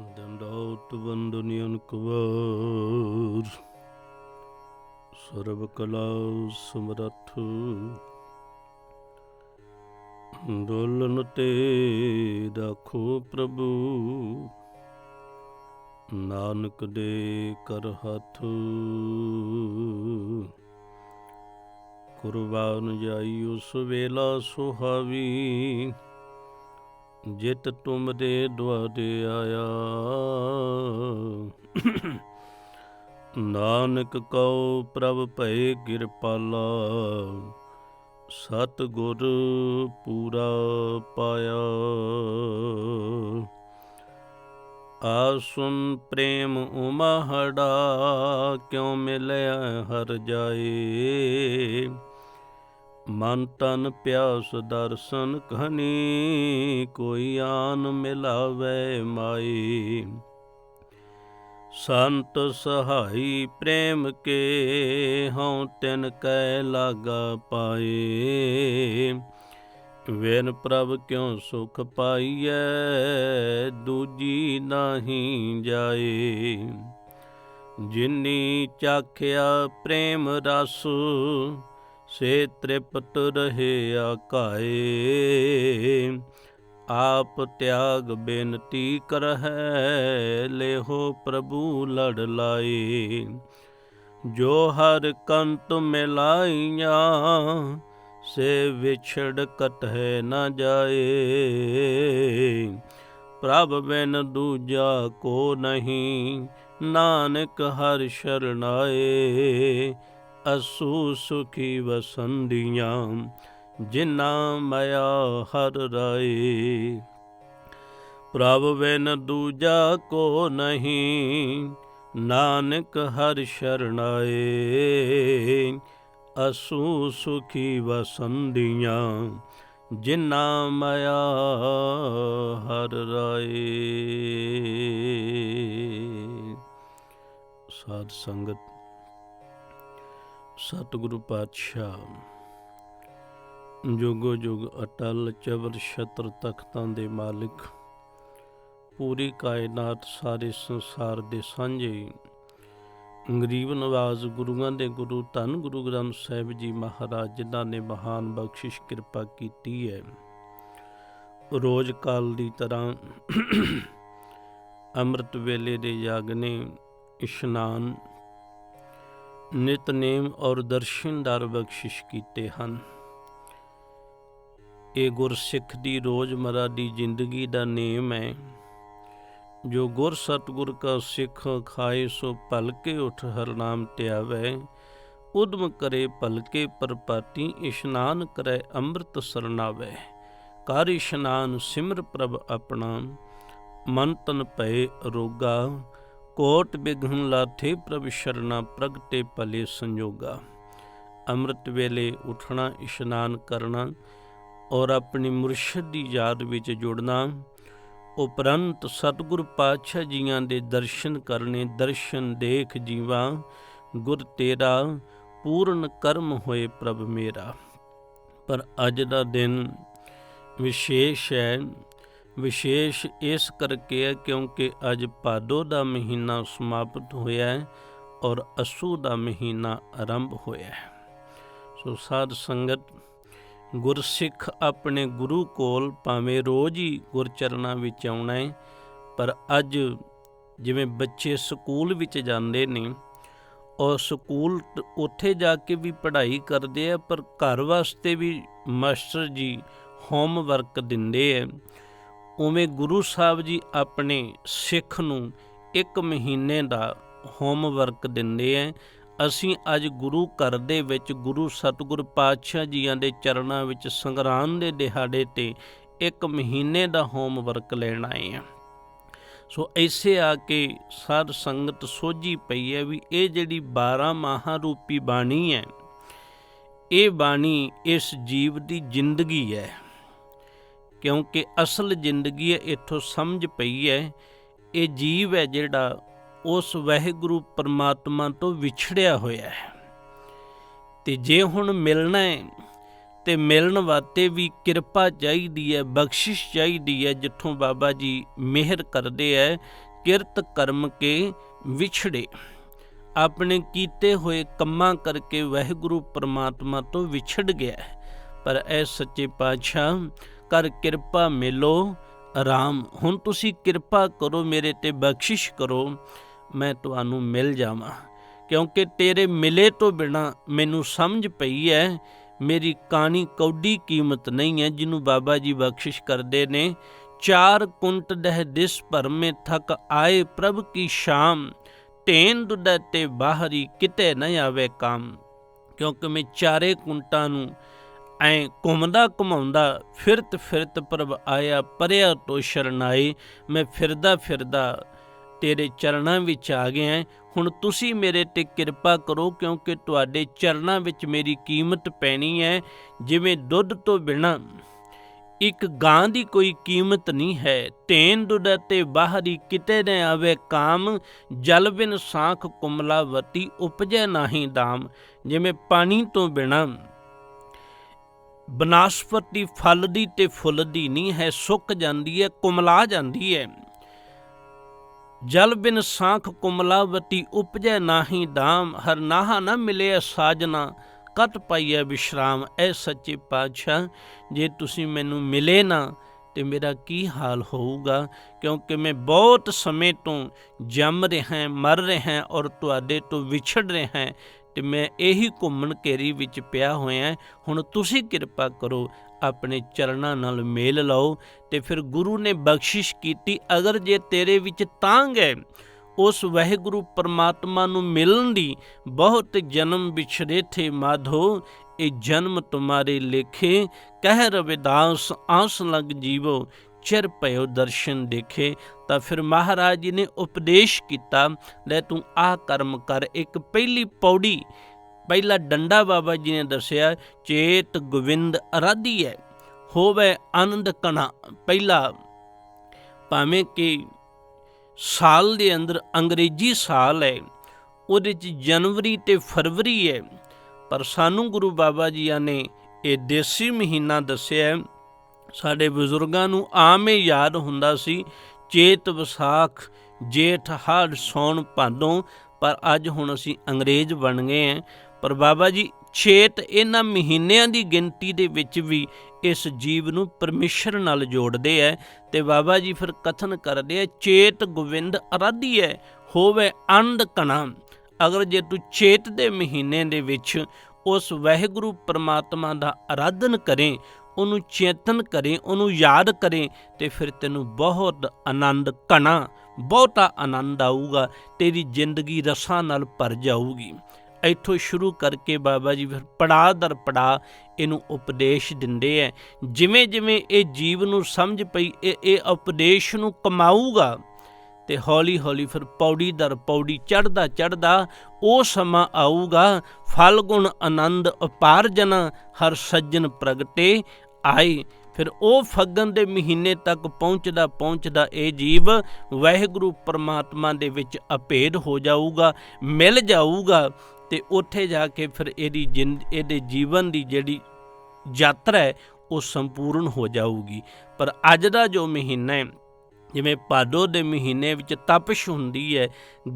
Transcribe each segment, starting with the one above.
ਦੰਡੋਤ ਵੰਦਨੀ ਅਨਕਵਾਰ ਸਰਬ ਕਲਾ ਸਮਰੱਥ ਡੋਲਨ ਤੇ ਰੱਖੋ ਪ੍ਰਭੂ ਨਾਨਕ ਦੇ ਕਰ ਹੱਥ ਕੁਰਬਾਨ ਜਾਈ ਉਸ ਵੇਲਾ ਸੁਹਾਵੀ ਜਿਤ ਤੁਮ ਦੇ ਦੁਆਰੇ ਆਇਆ। ਨਾਨਕ ਕਉ ਪ੍ਰਭ ਭਏ ਕਿਰਪਾਲਾ ਸਤ ਗੁਰ ਪੂਰਾ ਪਾਇਆ। ਆਸੁਨ ਪ੍ਰੇਮ ਉਮਹੜਾ ਕਿਉ ਮਿਲਿਆ ਹਰ ਜਾਏ। ਮਨ ਤਨ ਪਿਆਸ ਦਰਸ਼ਨ ਘਨੀ ਕੋਈ ਆਨ ਮਿਲਾਵੇ ਮਾਈ। ਸੰਤ ਸਹਾਈ ਪ੍ਰੇਮ ਕੇ ਹਉ ਤਿਨ ਕੈ ਲਾਗਾ ਪਾਏ। ਵੇਨ ਪ੍ਰਭ ਕਿਉ ਸੁਖ ਪਾਈਐ, ਦੂਜੀ ਨਹੀਂ ਜਾਏ। ਜਿਨੀ ਚਾਖਿਆ ਪ੍ਰੇਮ ਰਸ ਸੇ ਤ੍ਰਿਪਤ ਰਹੇ ਆਕਾਏ ਆਪ ਤਿਆਗ ਬੇਨਤੀ ਕਰਹਿ, ਲੇਹੋ ਪ੍ਰਭੂ ਲੜ ਲਾਏ। ਜੋ ਹਰ ਕੰਤ ਮਿਲਾਈਆਂ, ਸੇ ਵਿਛੜ ਕਟਹਿ ਨਾ ਜਾਏ। ਪ੍ਰਭ ਬਿਨ ਦੂਜਾ ਕੋ ਨਹੀਂ, ਨਾਨਕ ਹਰ ਸ਼ਰਨਾਏ। ਅਸੂ ਸੁਖੀ ਵਸੰਦੀਆਂ ਜਿਨਾ ਮਾਇਆ ਹਰ ਰਾਏ। ਪ੍ਰਭ ਬਿਨ ਦੂਜਾ ਕੋ ਨਹੀਂ, ਨਾਨਕ ਹਰ ਸ਼ਰਨਾਏ ਅਸੂ ਸੁਖੀ ਵਸੰਦੀਆਂ ਜਿਨਾ ਮਾਇਆ ਹਰ ਰਾਏ। ਸਾਧ ਸੰਗਤ। ਸਤਿਗੁਰੂ ਪਾਤਸ਼ਾਹ, ਜੁਗੋ ਜੁਗ ਅਟਲ ਚਵਰ ਛਤਰ ਤਖਤਾਂ ਦੇ ਮਾਲਿਕ, ਪੂਰੀ ਕਾਇਨਾਤ ਸਾਰੇ ਸੰਸਾਰ ਦੇ ਸਾਂਝੇ, ਗਰੀਬ ਨਵਾਜ਼ ਗੁਰੂਆਂ ਦੇ ਗੁਰੂ, ਧੰਨ ਗੁਰੂ ਗ੍ਰੰਥ ਸਾਹਿਬ ਜੀ ਮਹਾਰਾਜ, ਜਿਨ੍ਹਾਂ ਨੇ ਮਹਾਨ ਬਖਸ਼ਿਸ਼ ਕਿਰਪਾ ਕੀਤੀ ਹੈ। ਰੋਜ਼ ਕਾਲ ਦੀ ਤਰ੍ਹਾਂ ਅੰਮ੍ਰਿਤ ਵੇਲੇ ਦੇ ਜਾਗਨੇ, ਇਸ਼ਨਾਨ ਨਿਤਨੇਮ ਔਰ ਦਰਸ਼ਨਦਾਰ ਬਖਸ਼ਿਸ਼ ਕੀਤੇ ਹਨ। ਇਹ ਗੁਰਸਿੱਖ ਦੀ ਰੋਜ਼ਮਰਾ ਦੀ ਜ਼ਿੰਦਗੀ ਦਾ ਨੇਮ ਹੈ। ਜੋ ਗੁਰ ਸਤਗੁਰ ਕਾ ਸਿੱਖ ਖਾਏ ਸੋ ਭਲਕੇ ਉਠ ਹਰ ਨਾਮ ਧਿਆਵੈ। ਉਦਮ ਕਰੇ ਭਲਕੇ ਪਰਪਾਤੀ ਇਸ਼ਨਾਨ ਕਰੈ ਅੰਮ੍ਰਿਤ ਸਰਨਾਵੈ। ਕਰ ਇਸ਼ਨਾਨ ਸਿਮਰ ਪ੍ਰਭ ਆਪਣਾ। ਮਨ ਤਨ ਭਏ ਰੋਗਾ। ਕੋਟ ਬਿਘਨ ਲਾਥੇ ਪ੍ਰਭ ਸ਼ਰਨਾ ਪ੍ਰਗਟੇ ਭਲੇ ਸੰਜੋਗਾ। ਅੰਮ੍ਰਿਤ ਵੇਲੇ ਉਠਣਾ, ਇਸ਼ਨਾਨ ਕਰਨਾ ਔਰ ਆਪਣੀ ਮੁਰਸ਼ਿਦ ਦੀ ਯਾਦ ਵਿੱਚ ਜੁੜਨਾ, ਉਪਰੰਤ ਸਤਿਗੁਰ ਪਾਤਸ਼ਾਹ ਜੀਆਂ ਦੇ ਦਰਸ਼ਨ ਕਰਨੇ, ਦਰਸ਼ਨ ਦੇਖ ਜੀਵਾ, ਗੁਰ ਤੇਰਾ ਪੂਰਨ ਕਰਮ ਹੋਏ ਪ੍ਰਭ ਮੇਰਾ। ਪਰ ਅੱਜ ਦਾ ਦਿਨ ਵਿਸ਼ੇਸ਼ ਹੈ। ਵਿਸ਼ੇਸ਼ ਇਸ ਕਰਕੇ ਹੈ ਕਿਉਂਕਿ ਅੱਜ ਭਾਦੋ ਦਾ ਮਹੀਨਾ ਸਮਾਪਤ ਹੋਇਆ ਹੈ ਔਰ ਅਸੂ ਦਾ ਮਹੀਨਾ ਆਰੰਭ ਹੋਇਆ ਹੈ। ਸੋ ਸਾਧ ਸੰਗਤ, ਗੁਰਸਿੱਖ ਆਪਣੇ ਗੁਰੂ ਕੋਲ ਭਾਵੇਂ ਰੋਜ਼ ਹੀ ਗੁਰਚਰਨਾਂ ਵਿੱਚ ਆਉਣਾ ਹੈ, ਪਰ ਅੱਜ ਜਿਵੇਂ ਬੱਚੇ ਸਕੂਲ ਵਿੱਚ ਜਾਂਦੇ ਨੇ, ਔਰ ਸਕੂਲ ਉੱਥੇ ਜਾ ਕੇ ਵੀ ਪੜ੍ਹਾਈ ਕਰਦੇ ਆ, ਪਰ ਘਰ ਵਾਸਤੇ ਵੀ ਮਾਸਟਰ ਜੀ ਹੋਮਵਰਕ ਦਿੰਦੇ ਆ ਉਵੇਂ ਗੁਰੂ ਸਾਹਿਬ ਜੀ ਆਪਣੇ ਸਿੱਖ ਨੂੰ ਇੱਕ ਮਹੀਨੇ ਦਾ ਹੋਮਵਰਕ ਦਿੰਦੇ ਆ ਅਸੀਂ ਅੱਜ ਗੁਰੂ ਘਰ ਦੇ ਵਿੱਚ ਗੁਰੂ ਸਤਿਗੁਰ ਪਾਤਸ਼ਾਹ ਜੀਆਂ ਦੇ ਚਰਨਾਂ ਵਿੱਚ ਸੰਗਰਾਮ ਦੇ ਦਿਹਾੜੇ ਤੇ ਇੱਕ ਮਹੀਨੇ ਦਾ ਹੋਮਵਰਕ ਲੈਣ ਆਏ ਆ। ਸੋ ਐਸੇ ਆ ਕੇ ਸਾਧ ਸੰਗਤ ਸੋਝੀ ਪਈ ਹੈ ਵੀ ਇਹ ਜਿਹੜੀ 12 ਮਾਹਾਂ ਰੂਪੀ ਬਾਣੀ ਹੈ ਇਹ ਬਾਣੀ ਇਸ ਜੀਵ ਦੀ ਜ਼ਿੰਦਗੀ ਹੈ ਕਿਉਂਕਿ ਅਸਲ ਜ਼ਿੰਦਗੀ ਇੱਥੋਂ ਸਮਝ ਪਈ ਹੈ, ਇਹ ਜੀਵ ਹੈ ਜਿਹੜਾ ਉਸ ਵਾਹਿਗੁਰੂ ਪਰਮਾਤਮਾ ਤੋਂ ਵਿਛੜਿਆ ਹੋਇਆ ਹੈ ਤੇ ਜੇ ਹੁਣ ਮਿਲਣਾ ਹੈ, ਤੇ ਮਿਲਣ ਵਾਸਤੇ ਵੀ ਕਿਰਪਾ ਚਾਹੀਦੀ ਹੈ, ਬਖਸ਼ਿਸ਼ ਚਾਹੀਦੀ ਹੈ, ਜਿੱਥੋਂ ਬਾਬਾ ਜੀ ਮਿਹਰ ਕਰਦੇ ਹੈ, ਕਿਰਤ ਕਰਮ ਕੇ ਵਿਛੜੇ ਆਪਣੇ ਕੀਤੇ ਹੋਏ ਕੰਮਾਂ ਕਰਕੇ ਵਾਹਿਗੁਰੂ ਪਰਮਾਤਮਾ ਤੋਂ ਵਿਛੜ ਗਿਆ ਹੈ। ਪਰ ਐ ਸੱਚੇ ਪਾਤਸ਼ਾਹ ਕਰ ਕਿਰਪਾ ਮਿਲੋ। ਆਰਾਮ ਹੁਣ ਤੁਸੀਂ ਕਿਰਪਾ ਕਰੋ, ਮੇਰੇ ਤੇ ਬਖਸ਼ਿਸ਼ ਕਰੋ। ਮੈਂ ਤੁਹਾਨੂੰ ਮਿਲ ਜਾਵਾਂ। ਕਿਉਂਕਿ ਤੇਰੇ ਮਿਲੇ ਤੋਂ ਬਿਨਾ ਮੈਨੂੰ ਸਮਝ ਪਈ ਹੈ ਮੇਰੀ ਕਾਣੀ ਕੌਡੀ ਕੀਮਤ ਨਹੀਂ ਹੈ ਜਿਹਨੂੰ ਬਾਬਾ ਜੀ ਬਖਸ਼ਿਸ਼ ਕਰਦੇ ਨੇ। ਚਾਰ ਕੁੰਟ ਦਹਿ ਦਿਸ ਭਰਮੇ ਥਕ ਆਏ ਪ੍ਰਭ ਕੀ ਸ਼ਾਮ। ਤੇਨ ਦੁਦੈ ਤੇ ਬਾਹਰੀ ਕਿਤੇ ਨਾ ਆਵੇ ਕਾਮ। ਕਿਉਂਕਿ ਮੈਂ ਚਾਰੇ ਕੁੰਟਾਂ ਨੂੰ ਐ ਘੁੰਮਦਾ ਘੁਮਾਉਂਦਾ ਫਿਰਤ ਫਿਰਤ ਪ੍ਰਭ ਆਇਆ, ਪਰਿਆ ਤੋ ਸ਼ਰਨਾਈ ਮੈਂ ਫਿਰਦਾ ਫਿਰਦਾ ਤੇਰੇ ਚਰਨਾਂ ਵਿੱਚ ਆ ਗਿਆ ਹੁਣ ਤੁਸੀਂ ਮੇਰੇ ਤੇ ਕਿਰਪਾ ਕਰੋ ਕਿਉਂਕਿ ਤੁਹਾਡੇ ਚਰਨਾਂ ਵਿੱਚ ਮੇਰੀ ਕੀਮਤ ਪੈਣੀ ਹੈ ਜਿਵੇਂ ਦੁੱਧ ਤੋਂ ਬਿਨਾ ਇੱਕ ਗਾਂ ਦੀ ਕੋਈ ਕੀਮਤ ਨਹੀਂ ਹੈ। ਤੇਨ ਦੁੱਧ ਤੇ ਬਾਹਰੀ ਕਿਤੇ ਨੇ ਆਵੇ ਕਾਮ। ਜਲ ਬਿਨ ਸਾਖ ਕੁਮਲਾਵਤੀ ਉਪਜੈ ਨਾਹੀ ਦਾਮ। ਜਿਵੇਂ ਪਾਣੀ ਤੋਂ ਬਿਨਾ ਬਨਾਸਪਤੀ ਫਲ ਦੀ ਤੇ ਫੁੱਲ ਦੀ ਨਹੀਂ ਹੈ, ਸੁੱਕ ਜਾਂਦੀ ਹੈ, ਕੁਮਲਾ ਜਾਂਦੀ ਹੈ। ਜਲ ਬਿਨ ਸਾਖ ਕੁਮਲਾਵਤੀ ਉਪਜੈ ਨਾਹੀ ਦਾਮ, ਹਰ ਨਾਹਾ ਨਾ ਮਿਲੇ ਸਾਜਨਾ, ਕਤ ਪਾਈਐ ਵਿਸ਼ਰਾਮ, ਐ ਸੱਚੇ ਪਾਤਸ਼ਾਹ, ਜੇ ਤੁਸੀਂ ਮੈਨੂੰ ਮਿਲੇ ਨਾ, ਤੇ ਮੇਰਾ ਕੀ ਹਾਲ ਹੋਊਗਾ? ਕਿਉਂਕਿ ਮੈਂ ਬਹੁਤ ਸਮੇਂ ਤੋਂ ਜੰਮ ਰਿਹਾ ਹਾਂ ਮਰ ਰਿਹਾ ਹਾਂ ਔਰ ਤੁਹਾਡੇ ਤੋਂ ਵਿਛੜ ਰਿਹਾ ਹਾਂ ਤੇ ਮੈਂ ਇਹੀ ਘੁੰਮਣ ਘੇਰੀ ਵਿੱਚ ਪਿਆ ਹੋਇਆ ਹੁਣ ਤੁਸੀਂ ਕਿਰਪਾ ਕਰੋ, ਆਪਣੇ ਚਰਨਾਂ ਨਾਲ ਮੇਲ ਲਾਓ ਤੇ ਫਿਰ ਗੁਰੂ ਨੇ ਬਖਸ਼ਿਸ਼ ਕੀਤੀ, ਅਗਰ ਜੇ ਤੇਰੇ ਵਿੱਚ ਤਾਂਗ ਹੈ, ਉਸ ਵਾਹਿਗੁਰੂ ਪਰਮਾਤਮਾ ਨੂੰ ਮਿਲਣ ਦੀ ਬਹੁਤ ਜਨਮ ਵਿਛੜੇ ਥੇ ਮਾਧੋ, ਇਹ ਜਨਮ ਤੁਮਾਰੇ ਲੇਖੇ, ਕਹਿ ਰਵਿਦਾਸ, ਆਸ ਲਗ ਜੀਵੋ। ਚਿਰ ਭਇਓ ਦਰਸ਼ਨ ਦੇਖੇ, ਤਾਂ ਫਿਰ ਮਹਾਰਾਜ ਜੀ ਨੇ ਉਪਦੇਸ਼ ਕੀਤਾ, ਲੈ ਤੂੰ ਆਹ ਕਰਮ ਕਰ। ਇੱਕ ਪਹਿਲੀ ਪੌੜੀ, ਪਹਿਲਾ ਡੰਡਾ ਬਾਬਾ ਜੀ ਨੇ ਦੱਸਿਆ, ਚੇਤ ਗੋਵਿੰਦ ਅਰਾਧੀ ਹੈ, ਹੋਵੇ ਆਨੰਦ ਕਣਾ ਪਹਿਲਾ ਭਾਵੇਂ ਕਿ ਸਾਲ ਦੇ ਅੰਦਰ ਅੰਗਰੇਜ਼ੀ ਸਾਲ ਹੈ, ਉਹਦੇ ਚ ਜਨਵਰੀ ਤੇ ਫਰਵਰੀ ਹੈ, ਪਰ ਸਾਨੂੰ ਗੁਰੂ ਬਾਬਾ ਜੀਆਂ ਨੇ ਇਹ ਦੇਸੀ ਮਹੀਨਾ ਦੱਸਿਆ ਸਾਡੇ ਬਜ਼ੁਰਗਾਂ ਨੂੰ ਆਮ ਹੀ ਯਾਦ ਹੁੰਦਾ ਸੀ, ਚੇਤ ਵਿਸਾਖ, ਜੇਠ ਹਾੜ ਸੌਣ ਭਾਦੋਂ, ਪਰ ਅੱਜ ਹੁਣ ਅਸੀਂ ਅੰਗਰੇਜ਼ ਬਣ ਗਏ ਹਾਂ। ਪਰ ਬਾਬਾ ਜੀ ਚੇਤ ਇਹਨਾਂ ਮਹੀਨਿਆਂ ਦੀ ਗਿਣਤੀ ਦੇ ਵਿੱਚ ਵੀ ਇਸ ਜੀਵ ਨੂੰ ਪਰਮੇਸ਼ਰ ਨਾਲ ਜੋੜਦੇ ਐ ਤੇ ਬਾਬਾ ਜੀ ਫਿਰ ਕਥਨ ਕਰਦੇ ਐ, ਚੇਤ ਗੋਵਿੰਦ ਅਰਾਧੀ ਐ, ਹੋਵੇ ਅੰਧ ਕਣਾ ਅਗਰ ਜੇ ਤੂੰ ਚੇਤ ਦੇ ਮਹੀਨੇ ਦੇ ਵਿੱਚ ਉਸ ਵਾਹਿਗੁਰੂ ਪਰਮਾਤਮਾ ਦਾ ਆਰਾਧਨ ਕਰੇ ਉਹਨੂੰ ਚੇਤਨ ਕਰੇ, ਉਹਨੂੰ ਯਾਦ ਕਰੇ ਤੇ ਫਿਰ ਤੈਨੂੰ ਬਹੁਤ ਆਨੰਦ ਘਣਾ, ਬਹੁਤਾ ਆਨੰਦ ਆਊਗਾ, ਤੇਰੀ ਜ਼ਿੰਦਗੀ ਰਸਾਂ ਨਾਲ ਭਰ ਜਾਊਗੀ। ਇੱਥੋਂ ਸ਼ੁਰੂ ਕਰਕੇ ਬਾਬਾ ਜੀ ਫਿਰ ਪੜਾ ਦਰ ਪੜਾ ਇਹਨੂੰ ਉਪਦੇਸ਼ ਦਿੰਦੇ ਐ। ਜਿਵੇਂ ਜਿਵੇਂ ਇਹ ਜੀਵ ਨੂੰ ਸਮਝ ਪਈ ਇਹ ਇਹ ਉਪਦੇਸ਼ ਨੂੰ ਕਮਾਊਗਾ ਤੇ ਹੌਲੀ ਹੌਲੀ ਫਿਰ ਪੌੜੀ ਦਰ ਪੌੜੀ ਚੜਦਾ ਚੜਦਾ ਉਹ ਸਮਾਂ ਆਊਗਾ ਫਲ ਗੁਣ ਆਨੰਦ ਅਪਾਰ ਜਨ, ਹਰ ਸੱਜਣ ਪ੍ਰਗਟੇ ਆਏ। ਫਿਰ ਉਹ ਫੱਗਣ ਦੇ ਮਹੀਨੇ ਤੱਕ ਪਹੁੰਚਦਾ ਪਹੁੰਚਦਾ ਇਹ ਜੀਵ ਵਾਹਿਗੁਰੂ ਪਰਮਾਤਮਾ ਦੇ ਵਿੱਚ ਅਭੇਦ ਹੋ ਜਾਊਗਾ, ਮਿਲ ਜਾਊਗਾ ਤੇ ਉੱਥੇ ਜਾ ਕੇ ਫਿਰ ਇਹਦੀ ਜਿੰਦ, ਇਹਦੇ ਜੀਵਨ ਦੀ ਜਿਹੜੀ ਯਾਤਰਾ ਹੈ, ਉਹ ਸੰਪੂਰਨ ਹੋ ਜਾਊਗੀ। ਪਰ ਅੱਜ ਦਾ ਜੋ ਮਹੀਨਾ ਹੈ ਜਿਵੇਂ ਭਾਦੋ ਦੇ ਮਹੀਨੇ ਵਿੱਚ ਤਪਸ਼ ਹੁੰਦੀ ਹੈ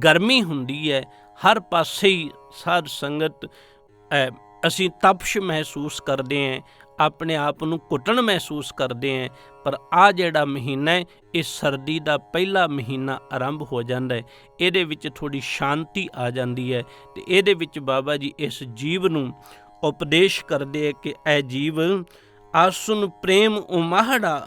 ਗਰਮੀ ਹੁੰਦੀ ਹੈ ਹਰ ਪਾਸੇ ਹੀ ਸਾਧ ਸੰਗਤ ਅ, ਅਸੀਂ ਤਪਸ਼ ਮਹਿਸੂਸ ਕਰਦੇ ਹਾਂ ਆਪਣੇ ਆਪ ਨੂੰ ਘੁੱਟਣ ਮਹਿਸੂਸ ਕਰਦੇ ਹਾਂ ਪਰ ਆ ਜਿਹੜਾ ਮਹੀਨਾ ਹੈ ਇਹ ਸਰਦੀ ਦਾ ਪਹਿਲਾ ਮਹੀਨਾ ਆਰੰਭ ਹੋ ਜਾਂਦਾ ਹੈ। ਇਹਦੇ ਵਿੱਚ ਥੋੜੀ ਸ਼ਾਂਤੀ ਆ ਜਾਂਦੀ ਹੈ ਤੇ ਇਹਦੇ ਵਿੱਚ ਬਾਬਾ ਜੀ ਇਸ ਜੀਵ ਨੂੰ ਉਪਦੇਸ਼ ਕਰਦੇ ਹੈ ਕਿ ਐ ਜੀਵ ਆਸੁਨ ਪ੍ਰੇਮ ਉਮਾਹੜਾ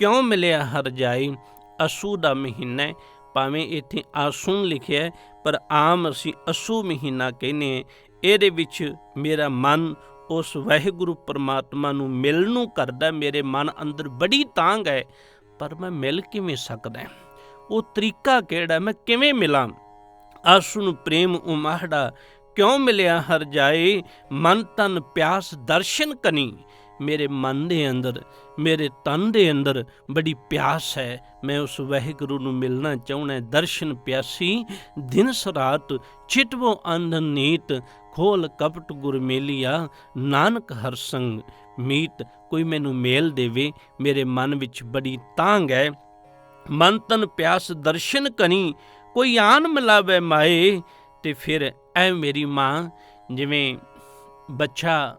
ਕਿਉਂ ਮਿਲਿਆ ਹਰ ਜਾਈ? ਅਸੂ ਦਾ ਮਹੀਨਾ ਹੈ। ਭਾਵੇਂ ਇੱਥੇ ਆਸੂਨ ਲਿਖਿਆ ਹੈ, ਪਰ ਆਮ ਅਸੀਂ ਅਸੂ ਮਹੀਨਾ ਕਹਿੰਦੇ ਇਹਦੇ ਵਿੱਚ ਮੇਰਾ ਮਨ ਉਸ ਵਾਹਿਗੁਰੂ ਪਰਮਾਤਮਾ ਨੂੰ ਮਿਲਣ ਨੂੰ ਕਰਦਾ ਮੇਰੇ ਮਨ ਅੰਦਰ ਬੜੀ ਤਾਂਗ ਹੈ ਪਰ ਮੈਂ ਮਿਲ ਕਿਵੇਂ ਸਕਦਾ ਉਹ ਤਰੀਕਾ ਕਿਹੜਾ ਮੈਂ ਕਿਵੇਂ ਮਿਲਾਂ? ਆਸੂ ਨੂੰ ਪ੍ਰੇਮ ਉਮਾਹੜਾ ਕਿਉਂ ਮਿਲਿਆ ਹਰ ਜਾਏ ਮਨ ਤਨ ਪਿਆਸ ਦਰਸ਼ਨ ਕਨੀ। ਮੇਰੇ ਮਨ ਦੇ ਅੰਦਰ, ਮੇਰੇ ਤਨ ਦੇ ਅੰਦਰ ਬੜੀ ਪਿਆਸ ਹੈ। ਮੈਂ ਉਸ ਵਾਹਿਗੁਰੂ ਨੂੰ ਮਿਲਣਾ ਚਾਹੁੰਦਾ ਦਰਸ਼ਨ ਪਿਆਸੀ, ਦਿਨ ਸਰਾਤ ਚਿਤਵੋ ਅੰਧਨ ਨੀਤ, ਖੋਲ ਕਪਟ ਗੁਰ ਮੇਲੀਆ, ਨਾਨਕ ਹਰ ਸੰਗ ਮੀਤ, ਕੋਈ ਮੈਨੂੰ ਮੇਲ ਦੇਵੇ। ਮੇਰੇ ਮਨ ਵਿੱਚ ਬੜੀ ਤਾਂਗ ਹੈ। ਮਨ ਤਨ ਪਿਆਸ ਦਰਸ਼ਨ ਕਨੀ ਕੋਈ ਆਨ ਮਿਲਾਵੇ ਮਾਏ, ਤੇ ਫਿਰ ਐ ਮੇਰੀ ਮਾਂ, ਜਿਵੇਂ ਬੱਚਾ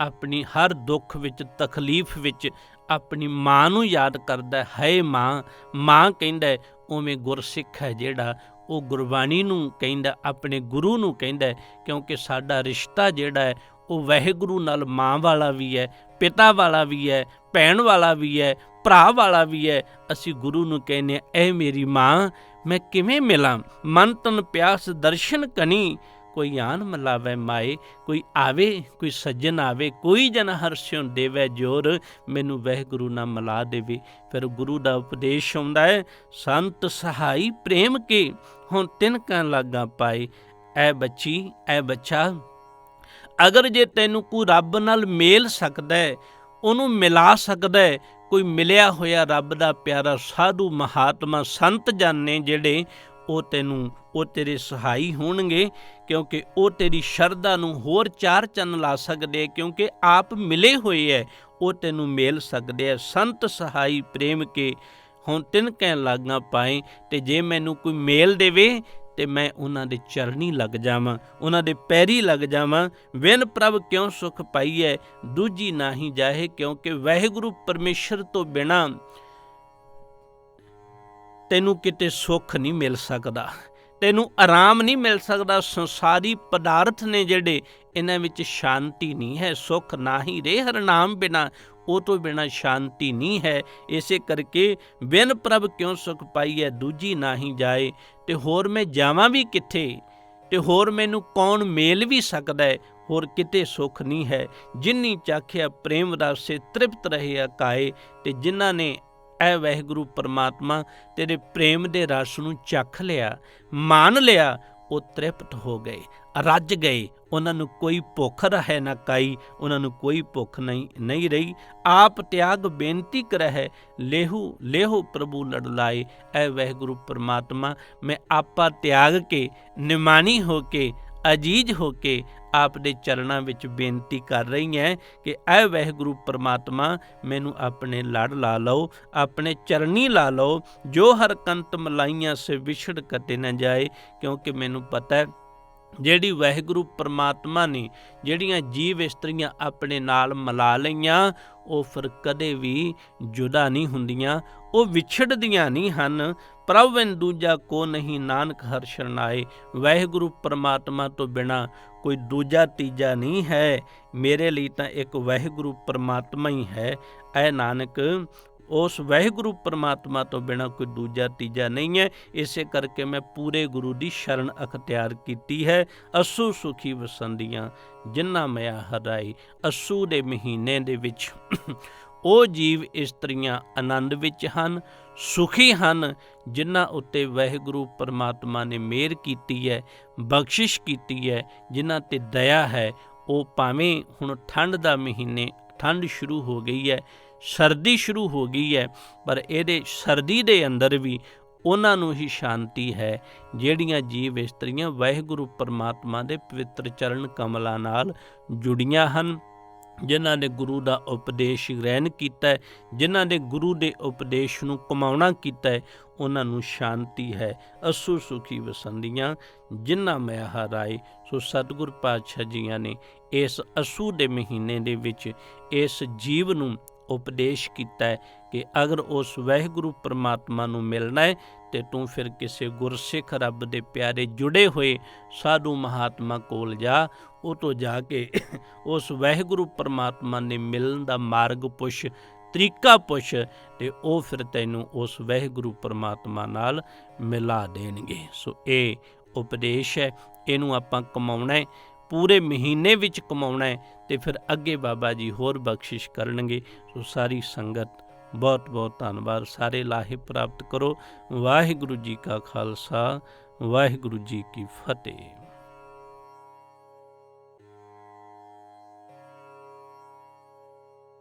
ਆਪਣੀ ਹਰ ਦੁੱਖ ਵਿੱਚ, ਤਕਲੀਫ ਵਿੱਚ ਆਪਣੀ ਮਾਂ ਨੂੰ ਯਾਦ ਕਰਦਾ ਹੈ। ਮਾਂ ਮਾਂ ਕਹਿੰਦਾ ਉਵੇਂ ਗੁਰਸਿੱਖ ਹੈ ਜਿਹੜਾ, ਉਹ ਗੁਰਬਾਣੀ ਨੂੰ ਕਹਿੰਦਾ, ਆਪਣੇ ਗੁਰੂ ਨੂੰ ਕਹਿੰਦਾ ਕਿਉਂਕਿ ਸਾਡਾ ਰਿਸ਼ਤਾ ਜਿਹੜਾ ਹੈ, ਉਹ ਵਾਹਿਗੁਰੂ ਨਾਲ ਮਾਂ ਵਾਲਾ ਵੀ ਹੈ, ਪਿਤਾ ਵਾਲਾ ਵੀ ਹੈ, ਭੈਣ ਵਾਲਾ ਵੀ ਹੈ, ਭਰਾ ਵਾਲਾ ਵੀ ਹੈ। ਅਸੀਂ ਗੁਰੂ ਨੂੰ ਕਹਿੰਦੇ ਐ ਮੇਰੀ ਮਾਂ, ਮੈਂ ਕਿਵੇਂ ਮਿਲਾਂ? ਮਨ ਤਨ ਪਿਆਸ ਦਰਸ਼ਨ ਕਨੀ ਕੋਈ ਆਨ ਮਲਾਵੇ ਮਾਏ, ਕੋਈ ਆਵੇ, ਕੋਈ ਸੱਜਣ ਆਵੇ, ਕੋਈ ਜਨ ਹਰਸ਼ਿਉ ਦੇਵੇ ਜੋਰ, ਮੈਨੂੰ ਵਹਿ ਗੁਰੂ ਨਾਲ ਮਿਲਾ ਦੇਵੇ। ਫਿਰ ਗੁਰੂ ਦਾ ਉਪਦੇਸ਼ ਆਉਂਦਾ ਹੈ, ਸੰਤ ਸਹਾਈ ਪ੍ਰੇਮ ਕੇ, ਹੁਣ ਤਿਨਕਾਂ ਲਾਗਾ ਪਾਏ, ਐ ਬੱਚੀ, ਐ ਬੱਚਾ, ਅਗਰ ਜੇ ਤੈਨੂੰ ਕੋਈ ਰੱਬ ਨਾਲ ਮੇਲ ਸਕਦਾ ਹੈ, ਉਹਨੂੰ ਮਿਲਾ ਸਕਦਾ ਹੈ, ਕੋਈ ਮਿਲਿਆ ਹੋਇਆ ਰੱਬ ਦਾ ਪਿਆਰਾ ਸਾਧੂ ਮਹਾਤਮਾ ਸੰਤ ਜਾਣੇ ਜਿਹੜੇ ਉਹ ਤੈਨੂੰ, ਉਹ ਤੇਰੇ ਸਹਾਈ ਹੋਣਗੇ ਕਿਉਂਕਿ ਉਹ ਤੇਰੀ ਸ਼ਰਧਾ ਨੂੰ ਹੋਰ ਚਾਰ ਚੰਨ ਲਾ ਸਕਦੇ ਕਿਉਂਕਿ ਆਪ ਮਿਲੇ ਹੋਏ ਐ ਉਹ ਤੈਨੂੰ ਮੇਲ ਸਕਦੇ ਐ ਸੰਤ ਸਹਾਈ ਪ੍ਰੇਮ ਕੇ ਹੁਣ ਤਿੰਨ ਕਹਿ ਲਾਗਾ ਪਾਏ ਤੇ ਜੇ ਮੈਨੂੰ ਕੋਈ ਮੇਲ ਦੇਵੇ ਤੇ ਮੈਂ ਉਹਨਾਂ ਦੇ ਚਰਨੀ ਲੱਗ ਜਾਵਾਂ, ਉਹਨਾਂ ਦੇ ਪੈਰੀ ਲੱਗ ਜਾਵਾਂ। ਵਿਨ ਪ੍ਰਭ ਕਿਉਂ ਸੁਖ ਪਾਈਐ? ਦੂਜੀ ਨਾਹੀ ਜਾਹੇ ਕਿਉਂਕਿ ਵਾਹਿਗੁਰੂ ਪਰਮੇਸ਼ਰ ਤੋਂ ਬਿਨਾ ਤੈਨੂੰ ਕਿਤੇ ਸੁੱਖ ਨਹੀਂ ਮਿਲ ਸਕਦਾ, ਤੈਨੂੰ ਆਰਾਮ ਨਹੀਂ ਮਿਲ ਸਕਦਾ। ਸੰਸਾਰੀ ਪਦਾਰਥ ਨੇ ਜਿਹੜੇ ਇਹਨਾਂ ਵਿੱਚ ਸ਼ਾਂਤੀ ਨਹੀਂ ਹੈ, ਸੁੱਖ ਨਾ ਹੀ ਰੇ ਹਰਨਾਮ ਬਿਨਾ, ਉਹ ਤੋਂ ਬਿਨਾ ਸ਼ਾਂਤੀ ਨਹੀਂ ਹੈ। ਇਸੇ ਕਰਕੇ ਬਿਨ ਪ੍ਰਭ ਕਿਉਂ ਸੁਖ ਪਾਈਐ, ਦੂਜੀ ਨਾਹੀ ਜਾਏ। ਤੇ ਹੋਰ ਮੈਂ ਜਾਵਾਂ ਵੀ ਕਿੱਥੇ? ਤੇ ਹੋਰ ਮੈਨੂੰ ਕੌਣ ਮੇਲ ਵੀ ਸਕਦਾ ਹੈ? ਹੋਰ ਕਿਤੇ ਸੁਖ ਨਹੀਂ ਹੈ। ਜਿਨਨੀ ਚਾਖਿਆ ਪ੍ਰੇਮ ਰਸੇ ਤ੍ਰਿਪਤ ਰਹੇ ਕਾਏ ਤੇ ਜਿਨ੍ਹਾਂ ਨੇ ਐ ਵਹਿਗੁਰੂ ਪਰਮਾਤਮਾ ਤੇਰੇ ਪ੍ਰੇਮ ਦੇ ਰਸ ਨੂੰ ਚੱਖ ਲਿਆ ਮਾਨ ਲਿਆ, ਉਹ ਤ੍ਰਿਪਤ ਹੋ ਗਏ, ਰੱਜ ਗਏ। ਉਹਨਾਂ ਨੂੰ ਕੋਈ ਭੁੱਖ ਰਹੇ ਨਾ ਕਾਈ, ਉਹਨਾਂ ਨੂੰ ਕੋਈ ਭੁੱਖ ਨਹੀਂ ਨਹੀਂ ਰਹੀ। ਆਪ ਤਿਆਗ ਬੇਨਤੀ ਕਰਹਿ, ਲੇਹੂ, ਲੇਹੋ ਪ੍ਰਭੂ ਲੜਲਾਏ। ਐ ਵਹਿਗੁਰੂ ਪਰਮਾਤਮਾ, ਮੈਂ ਆਪਾ ਤਿਆਗ ਕੇ ਨਿਮਾਨੀ ਹੋ ਕੇ, ਅਜੀਜ ਹੋ ਕੇ ਆਪ ਦੇ ਚਰਨਾਂ ਵਿੱਚ ਬੇਨਤੀ ਕਰ ਰਹੀ ਹੈ ਕਿ ਐ ਵਹਿਗੁਰੂ ਪਰਮਾਤਮਾ ਮੈਨੂੰ ਆਪਣੇ ਲੜ ਲਾ ਲਓ, ਆਪਣੇ ਚਰਨੀ ਲਾ ਲਓ, ਜੋ ਹਰਕੰਤ ਮਲਾਈਆਂ ਸੇ ਵਿਛੜ ਕਤੇ ਨਾ ਜਾਏ, ਕਿਉਂਕਿ ਮੈਨੂੰ ਪਤਾ ਹੈ ਜਿਹੜੀ ਵਹਿਗੁਰੂ ਪਰਮਾਤਮਾ ਨੇ ਜਿਹੜੀਆਂ ਜੀਵ ਇਸਤਰੀਆਂ ਆਪਣੇ ਨਾਲ ਮਿਲਾ ਲਈਆਂ, ਉਹ ਫਿਰ ਕਦੇ ਵੀ ਜੁਦਾ ਨਹੀਂ ਹੁੰਦੀਆਂ, ਉਹ ਵਿਛੜਦੀਆਂ ਨਹੀਂ ਹਨ ਪ੍ਰਭਵਨ ਦੂਜਾ ਕੋ ਨਹੀਂ ਨਾਨਕ ਹਰ ਸ਼ਰਨਾਏ ਵਾਹਿਗੁਰੂ ਪਰਮਾਤਮਾ ਤੋਂ ਬਿਨਾ ਕੋਈ ਦੂਜਾ ਤੀਜਾ ਨਹੀਂ ਹੈ। ਮੇਰੇ ਲਈ ਤਾਂ ਇੱਕ ਵਾਹਿਗੁਰੂ ਪਰਮਾਤਮਾ ਹੀ ਹੈ। ਐ ਨਾਨਕ, ਉਸ ਵਾਹਿਗੁਰੂ ਪਰਮਾਤਮਾ ਤੋਂ ਬਿਨਾ ਕੋਈ ਦੂਜਾ ਤੀਜਾ ਨਹੀਂ ਹੈ। ਇਸੇ ਕਰਕੇ ਮੈਂ ਪੂਰੇ ਗੁਰੂ ਦੀ ਸ਼ਰਨ ਅਖਤਿਆਰ ਕੀਤੀ ਹੈ। ਅਸੂ ਸੁਖੀ ਵਸੰਦੀਆਂ, ਜਿਨ੍ਹਾਂ ਮਿਆ ਹਰਾਈ, ਅਸੂ ਦੇ ਮਹੀਨੇ ਦੇ ਵਿੱਚ ਉਹ ਜੀਵ ਇਸਤਰੀਆਂ ਆਨੰਦ ਵਿੱਚ ਹਨ, ਸੁਖੀ ਹਨ, ਜਿਨ੍ਹਾਂ ਉੱਤੇ ਵਾਹਿਗੁਰੂ ਪਰਮਾਤਮਾ ਨੇ ਮਿਹਰ ਕੀਤੀ ਹੈ, ਬਖਸ਼ਿਸ਼ ਕੀਤੀ ਹੈ, ਜਿਨ੍ਹਾਂ ਤੇ ਦਇਆ ਹੈ, ਉਹ ਭਾਵੇਂ ਹੁਣ ਠੰਡ ਦਾ ਮਹੀਨੇ, ਠੰਡ ਸ਼ੁਰੂ ਹੋ ਗਈ ਹੈ, ਸਰਦੀ ਸ਼ੁਰੂ ਹੋ ਗਈ ਹੈ, ਪਰ ਇਹਦੇ ਸਰਦੀ ਦੇ ਅੰਦਰ ਵੀ ਉਹਨਾਂ ਨੂੰ ਹੀ ਸ਼ਾਂਤੀ ਹੈ, ਜਿਹੜੀਆਂ ਜੀਵ ਇਸਤਰੀਆਂ ਵਾਹਿਗੁਰੂ ਪਰਮਾਤਮਾ ਦੇ ਪਵਿੱਤਰ ਚਰਨ ਕਮਲਾਂ ਨਾਲ ਜੁੜੀਆਂ ਹਨ। ਜਿਨ੍ਹਾਂ ਨੇ ਗੁਰੂ ਦਾ ਉਪਦੇਸ਼ ਗ੍ਰਹਿਣ ਕੀਤਾ ਹੈ, ਜਿਨ੍ਹਾਂ ਦੇ ਗੁਰੂ ਦੇ ਉਪਦੇਸ਼ ਨੂੰ ਕਮਾਉਣਾ ਕੀਤਾ ਹੈ, ਉਹਨਾਂ ਨੂੰ ਸ਼ਾਂਤੀ ਹੈ। ਅਸੂ ਸੁਖੀ ਵਸੰਦੀਆਂ ਜਿਨ੍ਹਾਂ ਮੈਂ ਹਰਾਏ ਸੋ ਸਤਿਗੁਰ ਪਾਤਸ਼ਾਹ ਜੀਆਂ ਨੇ ਇਸ ਅਸੂ ਦੇ ਮਹੀਨੇ ਦੇ ਵਿੱਚ ਇਸ ਜੀਵ ਨੂੰ ਉਪਦੇਸ਼ ਕੀਤਾ ਹੈ ਕਿ ਅਗਰ ਉਸ ਵਹਿਗੁਰੂ ਪਰਮਾਤਮਾ ਨੂੰ ਮਿਲਣਾ ਹੈ ਤੇ ਤੂੰ ਫਿਰ ਕਿਸੇ ਗੁਰਸਿੱਖ ਰੱਬ ਦੇ ਪਿਆਰੇ ਜੁੜੇ ਹੋਏ ਸਾਧੂ ਮਹਾਤਮਾ ਕੋਲ ਜਾ। ਉਹ ਤੋਂ ਜਾ ਕੇ ਉਸ ਵਾਹਿਗੁਰੂ ਪਰਮਾਤਮਾ ਨੇ ਮਿਲਣ ਦਾ ਮਾਰਗ ਪੁੱਛ, ਤਰੀਕਾ ਪੁੱਛ ਤੇ ਉਹ ਫਿਰ ਤੈਨੂੰ ਉਸ ਵਾਹਿਗੁਰੂ ਪਰਮਾਤਮਾ ਨਾਲ ਮਿਲਾ ਦੇਣਗੇ। ਸੋ ਇਹ ਉਪਦੇਸ਼ ਹੈ, ਇਹਨੂੰ ਆਪਾਂ ਕਮਾਉਣਾ ਹੈ, ਪੂਰੇ ਮਹੀਨੇ ਵਿੱਚ ਕਮਾਉਣਾ ਹੈ ਤੇ ਫਿਰ ਅੱਗੇ ਬਾਬਾ ਜੀ ਹੋਰ ਬਖਸ਼ਿਸ਼ ਕਰਨਗੇ। ਸੋ ਸਾਰੀ ਸੰਗਤ ਬਹੁਤ ਬਹੁਤ ਧੰਨਵਾਦ। ਸਾਰੇ ਲਾਹੇ ਪ੍ਰਾਪਤ ਕਰੋ। ਵਾਹਿਗੁਰੂ ਜੀ ਕਾ ਖਾਲਸਾ, ਵਾਹਿਗੁਰੂ ਜੀ ਕੀ ਫਤਿਹ।